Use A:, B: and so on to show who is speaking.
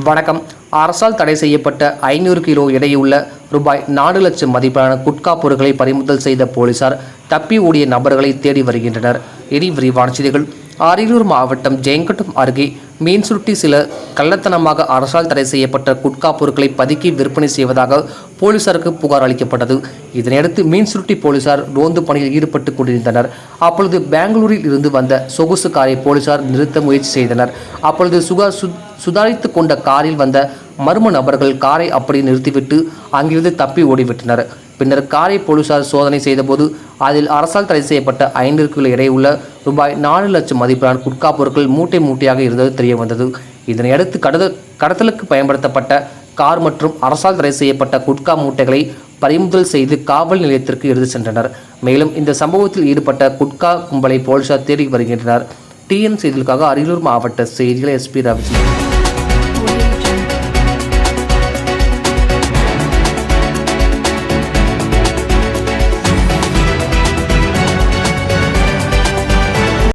A: வணக்கம். அரசால் தடை செய்யப்பட்ட ஐநூறு கிலோ எடையுள்ள ரூபாய் நாலு லட்சம் மதிப்பிலான குட்கா பொருட்களை பறிமுதல் செய்த போலீசார் தப்பி ஓடிய நபர்களை தேடி வருகின்றனர். இனி விரிவான செய்திகள். அரியலூர் மாவட்டம் ஜெயங்கட்டம் அருகே மீன் சுருட்டி சில கள்ளத்தனமாக அரசால் தடை செய்யப்பட்ட குட்கா பொருட்களை பதுக்கி விற்பனை செய்வதாக போலீசாருக்கு புகார் அளிக்கப்பட்டது. இதனையடுத்து மீன் சுருட்டி போலீசார் ரோந்து பணியில் ஈடுபட்டு கொண்டிருந்தனர். அப்பொழுது பெங்களூரில் இருந்து வந்த சொகுசு காரை போலீசார் நிறுத்த முயற்சி செய்தனர். அப்பொழுது சுகா சு சுதாரித்து கொண்ட காரில் வந்த மர்ம நபர்கள் காரை அப்படி நிறுத்திவிட்டு அங்கிருந்து தப்பி ஓடிவிட்டனர். பின்னர் காரை போலீசார் சோதனை செய்தபோது அதில் அரசால் தடை செய்யப்பட்ட ஐந்து கிலோ எடையுள்ள ரூபாய் நாலு லட்சம் மதிப்பிலான குட்கா பொருட்கள் மூட்டை மூட்டையாக இருந்தது தெரிய வந்தது இதனையடுத்து கடத கடத்தலுக்கு பயன்படுத்தப்பட்ட கார் மற்றும் அரசால் தடை செய்யப்பட்ட குட்கா மூட்டைகளை பறிமுதல் செய்து காவல் நிலையத்திற்கு எடுத்து சென்றனர். மேலும் இந்த சம்பவத்தில் ஈடுபட்ட குட்கா கும்பலை போலீசார் தேடி வருகின்றனர். டிஎன் செய்திகளுக்காக அரியலூர் மாவட்ட செய்திகள் எஸ்பி ரவிச்சந்திரன்.